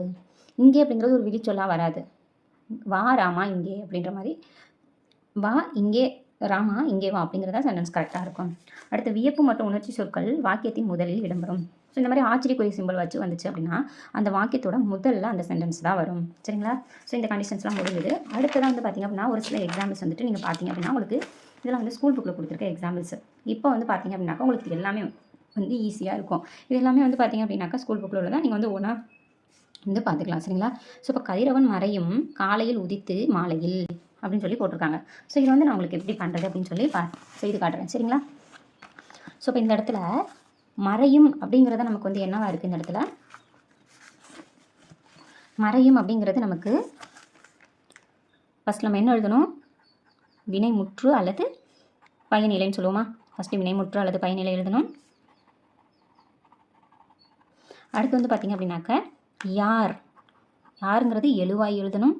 இங்கே அப்படிங்கிறது ஒரு விழிச்சொல்லாக வராது. வா ராமா இங்கே அப்படின்ற மாதிரி. வா இங்கே ராமா இங்கே வா அப்படிங்கிறதா சென்டென்ஸ் கரெக்டாக இருக்கும். அடுத்து வியப்பு மற்றும் உணர்ச்சி சொற்கள் வாக்கியத்தின் முதலில் இடம்பெறும். ஸோ இந்த மாதிரி ஆச்சரியக்குரிய சிம்பிள் வச்சு வந்துச்சு அப்படின்னா அந்த வாக்கியத்தோட முதல்ல அந்த சென்டென்ஸ் தான் வரும். சரிங்களா? ஸோ இந்த கண்டிஷன்ஸ்லாம் முடிஞ்சது. அடுத்ததான் வந்து பார்த்திங்க அப்படின்னா ஒரு சில எக்ஸாம்பிள்ஸ் வந்துட்டு நீங்கள் பார்த்தீங்க அப்படின்னா உங்களுக்கு இதெல்லாம் வந்து ஸ்கூல் புக்கில் கொடுத்துருக்க எக்ஸாம்பிள்ஸ் இப்போ வந்து பார்த்தீங்க அப்படின்னாக்கா உங்களுக்கு இது எல்லாமே வந்து ஈஸியாக இருக்கும். இது எல்லாமே வந்து பார்த்தீங்க அப்படின்னாக்கா ஸ்கூல் புக்கில் உள்ளதான் நீங்கள் வந்து ஒன்றா வந்து பார்த்துக்கலாம் சரிங்களா? ஸோ இப்போ கதிரவன் மறையும் காலையில் உதித்து மாலையில். அப்படின்னு சொல்லி போட்டிருக்காங்க. ஸோ இது வந்து நான் உங்களுக்கு எப்படி பண்ணுறது அப்படின்னு சொல்லி பா செய்து காட்டுறேன். சரிங்களா? ஸோ இப்போ இந்த இடத்துல மறையும் அப்படிங்கிறத நமக்கு வந்து என்னவாக இருக்குது இந்த இடத்துல? மறையும் அப்படிங்கிறது நமக்கு ஃபஸ்ட் நம்ம என்ன எழுதணும்? வினைமுற்று அல்லது பயனிலைன்னு சொல்லுவோமா? ஃபஸ்ட்டு வினைமுற்று அல்லது பயனிலை எழுதணும். அடுத்து வந்து பார்த்திங்க அப்படின்னாக்க யார்? யாருங்கிறது எழுவாய் எழுதணும்.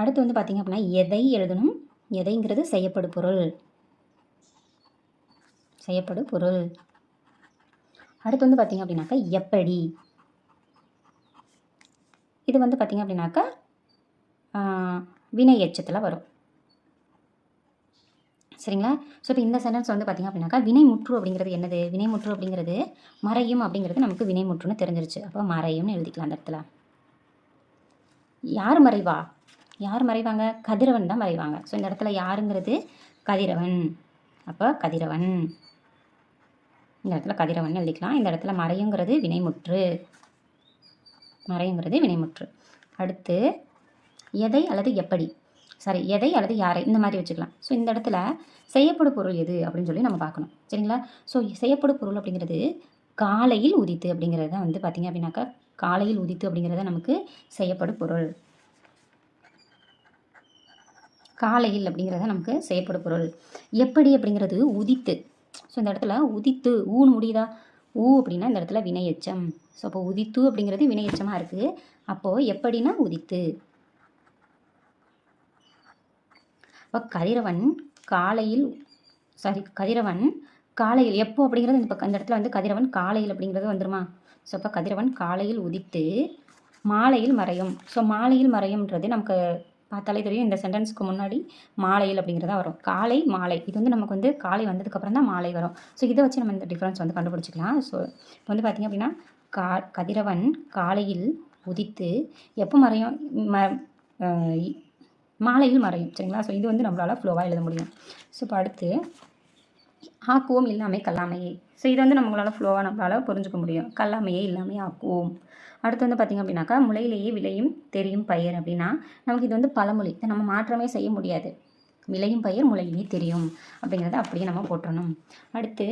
அடுத்து வந்து பார்த்திங்க அப்படின்னா எதை எழுதணும்? எதைங்கிறது செய்யப்படு பொருள். செய்யப்படு பொருள். அடுத்து வந்து பார்த்திங்க அப்படின்னாக்கா எப்படி? இது வந்து பார்த்திங்க அப்படின்னாக்கா வினை எச்சத்தில் வரும். சரிங்களா? ஸோ இப்போ இந்த சென்டென்ஸ் வந்து பார்த்திங்க அப்படின்னாக்கா வினைமுற்று அப்படிங்கிறது என்னது? வினைமுற்று அப்படிங்கிறது மறையும் அப்படிங்கிறது நமக்கு வினைமுற்றுன்னு தெரிஞ்சிருச்சு. அப்போ மறையும்னு எழுதிக்கலாம் அந்த இடத்துல. யார் மறைவா? யார் மறைவாங்க? கதிரவன் தான் மறைவாங்க. ஸோ இந்த இடத்துல யாருங்கிறது கதிரவன். அப்போ கதிரவன். இந்த இடத்துல கதிரவன் எழுதிக்கலாம். இந்த இடத்துல மறையுங்கிறது வினைமுற்று. மறையுங்கிறது வினைமுற்று. அடுத்து எதை அல்லது எப்படி? சாரி எதை அல்லது யாரை? இந்த மாதிரி வச்சுக்கலாம். ஸோ இந்த இடத்துல செய்யப்படும் பொருள் எது அப்படின்னு சொல்லி நம்ம பார்க்கணும். சரிங்களா? ஸோ செய்யப்படும் பொருள் அப்படிங்கிறது காலையில் உதித்து அப்படிங்கிறது தான் வந்து பார்த்திங்க அப்படின்னாக்கா காலையில் உதித்து அப்படிங்கிறத நமக்கு செய்யப்படும் பொருள். காலையில் அப்படிங்கிறத நமக்கு செய்யப்படும் பொருள். எப்படி அப்படிங்கிறது உதித்து. ஸோ இந்த இடத்துல உதித்து ஊன்னு முடியுதா? ஊ அப்படின்னா இந்த இடத்துல வினையச்சம். ஸோ அப்போ உதித்து அப்படிங்கிறது வினையச்சமாக இருக்குது அப்போது எப்படின்னா உதித்து. அப்போ கதிரவன் காலையில் சாரி கதிரவன் காலையில் எப்போ அப்படிங்கிறது இந்த இந்த இடத்துல வந்து கதிரவன் காலையில் அப்படிங்கிறது வந்துருமா? ஸோ அப்போ கதிரவன் காலையில் உதித்து மாலையில் மறையும். ஸோ மாலையில் மறையும்ன்றது நமக்கு பார்த்தாலே தெரியும் இந்த சென்டென்ஸ்க்கு முன்னாடி மாலையில் அப்படிங்கிறதா வரும். காலை மாலை. இது வந்து நமக்கு வந்து காலை வந்ததுக்கப்புறம் தான் மாலை வரும். ஸோ இதை வச்சு நம்ம இந்த டிஃப்ரென்ஸ் வந்து கண்டுபிடிச்சிக்கலாம். ஸோ இப்போ வந்து பார்த்திங்க அப்படின்னா கா கதிரவன் காலையில் உதித்து எப்போ மறையும்? ம இ- மாலையில் மறையும். சரிங்களா? ஸோ இது வந்து நம்மளால் ஃப்ளோவாக எழுத முடியும். ஸோ இப்போ அடுத்து ஆக்குவோம் இல்லாமை கல்லாமையே. ஸோ இது வந்து நம்மளால் ஃப்ளோவாக நம்மளால் புரிஞ்சுக்க முடியும். கல்லாமையே இல்லாமை ஆக்குவோம். அடுத்து வந்து பார்த்திங்க அப்படின்னாக்கா முளையிலேயே விளையும் தெரியும் பயிர் அப்படின்னா நமக்கு இது வந்து பழமொழி. இதை நம்ம மாற்றமே செய்ய முடியாது. விளையும் பயிர் முளையிலே தெரியும் அப்படிங்கிறத அப்படியே நம்ம போட்டணும் அடுத்து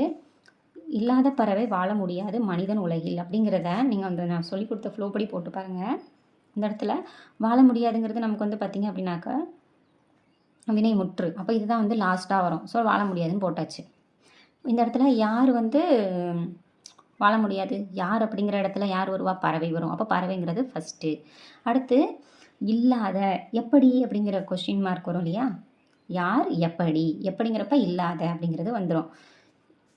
இல்லாத பறவை வாழ முடியாது மனிதன் உலகில் அப்படிங்கிறத நீங்கள் அந்த நான் சொல்லி கொடுத்த ஃப்ளோ படி போட்டு பாருங்கள் இந்த இடத்துல வாழ முடியாதுங்கிறது நமக்கு வந்து பார்த்திங்க அப்படின்னாக்கா வினை முற்று அப்போ இதுதான் வந்து லாஸ்ட்டாக வரும். ஸோ வாழ முடியாதுன்னு போட்டாச்சு. இந்த இடத்துல யார் வந்து வாழ முடியாது? யார் அப்படிங்கிற இடத்துல யார் வருவா பறவை வரும். அப்போ பறவைங்கிறது ஃபஸ்ட்டு அடுத்து இல்லாத எப்படி அப்படிங்கிற கொஸ்டின் மார்க் வரும் இல்லையா? யார்? எப்படி? எப்படிங்கிறப்ப இல்லாத அப்படிங்கிறது வந்துடும்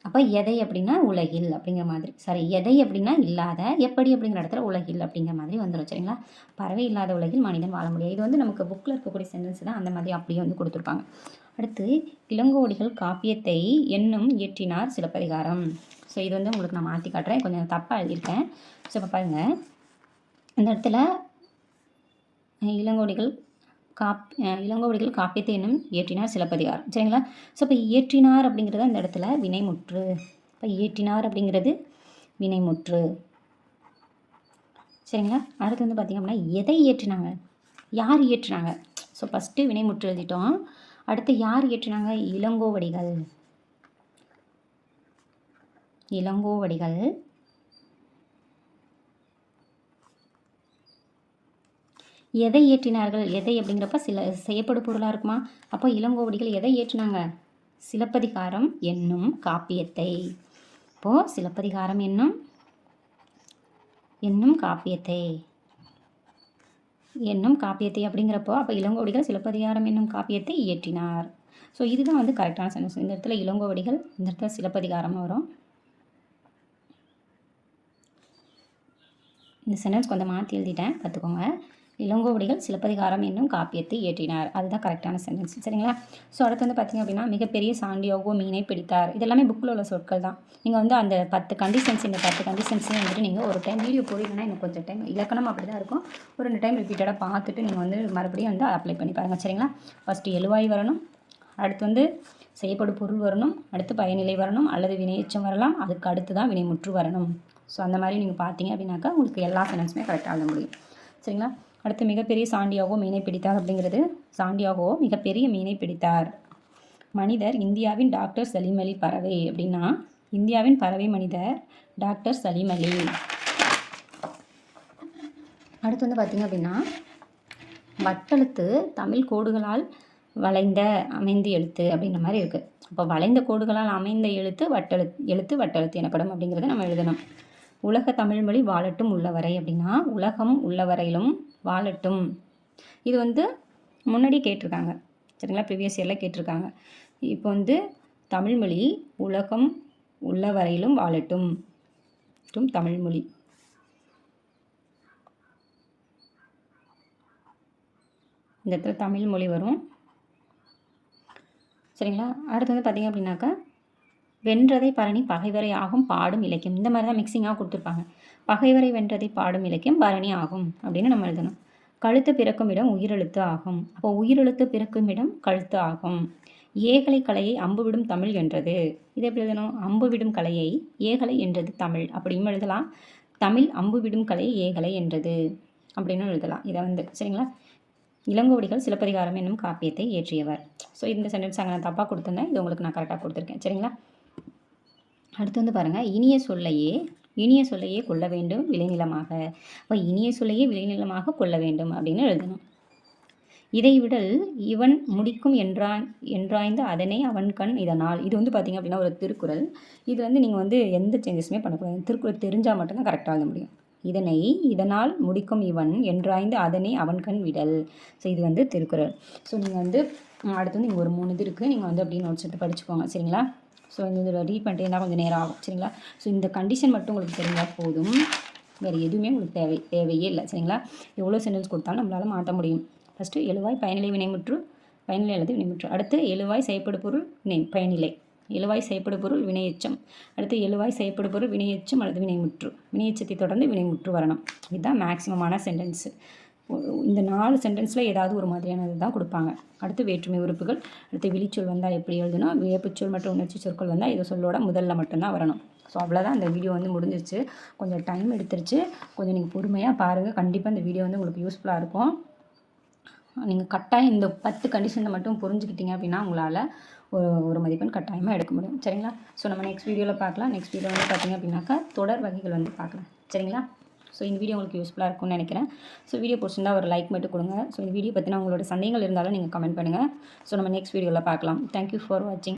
அப்போ எதை அப்படின்னா உலகில் அப்படிங்கிற மாதிரி. சாரி எதை அப்படின்னா இல்லாத எப்படி அப்படிங்கிற இடத்துல உலகில் அப்படிங்கிற மாதிரி வந்துடும் சரிங்களா? பறவை இல்லாத உலகில் மனிதன் வாழ முடியாது இது வந்து நமக்கு புக்கில் இருக்கக்கூடிய சென்டென்ஸ் தான். அந்த மாதிரி அப்படியே வந்து கொடுத்துருப்பாங்க. அடுத்து இளங்கோடிகள் காப்பியத்தை என்னும் இயற்றினார் சிலப்பதிகாரம். ஸோ இது வந்து உங்களுக்கு நான் மாற்றி காட்டுறேன். கொஞ்சம் தப்பாக எழுதியிருக்கேன். ஸோ இப்போ பாருங்கள் இந்த இடத்துல இளங்கோடிகள் காப் இளங்கோவடிகள் காப்பியத்தை என்னும் இயற்றினார் சிலப்பதிகாரம் சரிங்களா? ஸோ இப்போ இயற்றினார் அப்படிங்கிறது அந்த இடத்துல வினைமுற்று. இப்போ இயற்றினார் அப்படிங்கிறது வினைமுற்று. சரிங்களா? அடுத்து வந்து பார்த்திங்க அப்படின்னா எதை இயற்றினாங்க? யார் இயற்றினாங்க? ஸோ ஃபஸ்ட்டு வினைமுற்று எழுதிட்டோம். அடுத்து யார் இயற்றினாங்க? இளங்கோவடிகள். இளங்கோவடிகள். எதை ஏற்றினார்கள் எதை அப்படிங்கிறப்ப சில செய்யப்படும் பொருளாக இருக்குமா? அப்போ இளங்கோவடிகள் எதை ஏற்றினாங்க? சிலப்பதிகாரம் என்னும் காப்பியத்தை. இப்போது சிலப்பதிகாரம் என்னும் என்னும் காப்பியத்தை. என்னும் காப்பியத்தை அப்படிங்கிறப்போ அப்போ இளங்கோவடிகள் சிலப்பதிகாரம் என்னும் காப்பியத்தை இயற்றினார் ஸோ இதுதான் வந்து கரெக்டான சென்டென்ஸ் இந்த இடத்துல இளங்கோவடிகள் இந்த இடத்துல சிலப்பதிகாரம் வரும். இந்த சென்டென்ஸ் கொஞ்சம் மாற்றி எழுதிட்டேன் பார்த்துக்கோங்க. இளங்கோவடிகள் சிலப்பதிகாரம் என்னும் காப்பியத்தை இயற்றினார். அதுதான் கரெக்டான சென்டென்ஸ் சரிங்களா? ஸோ அடுத்து வந்து பார்த்திங்க அப்படின்னா மிகப்பெரிய சாண்டியோகோ மீனை பிடித்தார். இதெல்லாமே புக்கில் உள்ள சொற்கள் தான். நீங்கள் வந்து அந்த பத்து கண்டிஷன்ஸ் இந்த பத்து கண்டிஷன்ஸையும் வந்துட்டு நீங்கள் ஒரு டைம் வீடியோ போடுவீங்கன்னா எனக்கு கொஞ்சம் டைம் இலக்கணம் அப்படி தான் இருக்கும். ஒரு ரெண்டு டைம் ரிப்பீட்டடாக பார்த்துட்டு நீங்கள் வந்து மறுபடியும் வந்து அப்ளை பண்ணி பாருங்கள் சரிங்களா? ஃபஸ்ட்டு எழுவாய் வரணும். அடுத்து வந்து செய்யப்படும் பொருள் வரணும். அடுத்து பயனிலை வரணும். அல்லது வினையச்சம் வரலாம். அதுக்கு அடுத்து தான் வினைமுற்று வரணும். ஸோ அந்த மாதிரி நீங்கள் பார்த்தீங்க அப்படின்னாக்கா உங்களுக்கு எல்லா சென்டென்ஸுமே கரெக்டாக எழுத முடியும். சரிங்களா? அடுத்து மிகப்பெரிய சாண்டியாகோ மீனை பிடித்தார் அப்படிங்கிறது. சாண்டியாகோ மிகப்பெரிய மீனை பிடித்தார். மனிதர் இந்தியாவின் டாக்டர் சலீம் அலி பறவை அப்படின்னா இந்தியாவின் பறவை மனிதர் டாக்டர் சலீம் அலி. அடுத்து வந்து பார்த்திங்க அப்படின்னா வட்டெழுத்து தமிழ் கோடுகளால் வளைந்த அமைந்த எழுத்து அப்படின்ற மாதிரி இருக்குது அப்போ வளைந்த கோடுகளால் அமைந்த எழுத்து வட்டெழுத்து எழுத்து வட்டெழுத்து எனப்படும் அப்படிங்கிறத நம்ம எழுதணும். உலக தமிழ்மொழி வாழட்டும் உள்ளவரை அப்படின்னா உலகம் உள்ளவரையிலும் வாழட்டும். இது வந்து முன்னாடி கேட்டிருக்காங்க. சரிங்களா? ப்ரிவியஸ் இயரில் கேட்டிருக்காங்க. இப்போ வந்து தமிழ்மொழி உலகம் உள்ளவரையிலும் வாழட்டும். மற்றும் தமிழ்மொழி இந்த இடத்துல தமிழ் மொழி வரும். சரிங்களா? அடுத்து வந்து பார்த்திங்க அப்படின்னாக்கா வென்றதை பரணி பகைவரை ஆகும் பாடும் இலக்கியம். இந்த மாதிரி தான் மிக்சிங்காக கொடுத்துருப்பாங்க. பகைவரை வென்றதை பாடும் இலக்கியம் பரணி ஆகும் அப்படின்னு நம்ம எழுதணும். கழுத்து பிறக்கும் இடம் உயிரெழுத்து ஆகும். அப்போ உயிரெழுத்து பிறக்கும் இடம் கழுத்து ஆகும். ஏகலை கலையை அம்பு விடும் தமிழ் என்றது. இது எப்படி எழுதணும்? அம்பு விடும் கலையை ஏகலை என்றது தமிழ். அப்படின்னு எழுதலாம். தமிழ் அம்பு விடும் கலை ஏகலை என்றது அப்படின்னு எழுதலாம். இதை வந்து சரிங்களா? இளங்கோவடிகள் சிலப்பதிகாரம் என்னும் காப்பியத்தை இயற்றியவர். ஸோ இந்த சென்டென்ஸ் அங்கே நான் தப்பாக கொடுத்துருந்தேன். இது உங்களுக்கு நான் கரெக்டாக கொடுத்துருக்கேன். சரிங்களா? அடுத்து வந்து பாருங்கள் இனிய சொல்லையே இனிய சொல்லையே கொள்ள வேண்டும் விளைநிலமாக. அப்போ இனிய சொல்லையே விளைநிலமாக கொள்ள வேண்டும் அப்படின்னு எழுதணும். இதைவிடல் இவன் முடிக்கும் என்றான் என்றாய்ந்து அதனை அவன் கண் இதனால். இது வந்து பார்த்திங்க அப்படின்னா ஒரு திருக்குறள். இது வந்து நீங்கள் வந்து எந்த சேஞ்சஸுமே பண்ணக்கூடாது. திருக்குறள் தெரிஞ்சால் மட்டும்தான் கரெக்டாக எழுத முடியும். இதனை இதனால் முடிக்கும் இவன் என்றாய்ந்து அதனை அவன் கண் விடல். ஸோ இது வந்து திருக்குறள். ஸோ நீங்கள் வந்து அடுத்து வந்து இங்கே ஒரு மூணு இது இருக்குது நீங்கள் வந்து அப்படியே நோட்ஸ் எடுத்து படிச்சுக்கோங்க. சரிங்களா? ஸோ இந்த இதில் ரீட் பண்ணிட்டு இருந்தால் கொஞ்சம் நேரம் ஆகும். சரிங்களா? ஸோ இந்த கண்டிஷன் மட்டும் உங்களுக்கு தெரிஞ்சால் போதும். வேறு எதுவுமே உங்களுக்கு தேவை தேவையே இல்லை. சரிங்களா? எவ்வளோ சென்டென்ஸ் கொடுத்தாலும் நம்மளால் மாட்ட முடியும். ஃபஸ்ட்டு எழுவாய் பயனிலை வினைமுற்று. பயனிலை அல்லது வினைமுற்று. அடுத்து எழுவாய் செயற்படு பொருள் வினை பயனிலை. எழுவாய் செயற்படு பொருள் வினையச்சம். அடுத்து எழுவாய் செயற்படு பொருள் வினையச்சம் அல்லது வினைமுற்று. வினையச்சத்தை தொடர்ந்து வினைமுற்று வரணும். இதுதான் மேக்ஸிமமான சென்டென்ஸு இந்த நாலு சென்டென்ஸில் ஏதாவது ஒரு மாதிரியானது தான் கொடுப்பாங்க. அடுத்து வேற்றுமை உறுப்புகள் அடுத்து விழிச்சொல் வந்தால் எப்படி எழுதணும் வியப்புச்சொல் மற்றும் உணர்ச்சி சொற்கள் வந்தால் இது சொல்லோட முதல்ல மட்டும்தான் வரணும். ஸோ அவ்வளோதான் அந்த வீடியோ வந்து முடிஞ்சிருச்சு. கொஞ்சம் டைம் எடுத்துருச்சு. கொஞ்சம் நீங்கள் பொறுமையாக பாருங்கள் கண்டிப்பாக இந்த வீடியோ வந்து உங்களுக்கு யூஸ்ஃபுல்லாக இருக்கும். நீங்கள் கட்டாயம் இந்த பத்து கண்டிஷனை மட்டும் புரிஞ்சுக்கிட்டீங்க அப்படின்னா உங்களால் ஒரு ஒரு மதிப்பெண் கட்டாயமாக எடுக்க முடியும். சரிங்களா? ஸோ நம்ம நெக்ஸ்ட் வீடியோவில் பார்க்கலாம். நெக்ஸ்ட் வீடியோ வந்து பார்த்தீங்க அப்படின்னாக்கா தொடர் வகைகள் வந்து பார்க்கலாம். சரிங்களா? ஸோ இந்த வீடியோ உங்களுக்கு யூஸ்ஃபுல்லாக இருக்கும்னு நினைக்கிறேன். ஸோ வீடியோ பிடிச்சிருந்தா ஒரு லைக் மட்டும் கொடுங்க. ஸோ இந்த வீடியோ பற்றின உங்களோட சந்தேகங்கள் இருந்தாலும் நீங்கள் கமெண்ட் பண்ணுங்கள் ஸோ நம்ம நெக்ஸ்ட் வீடியோவில் பார்க்கலாம். தேங்க்யூ ஃபார் வாட்சிங்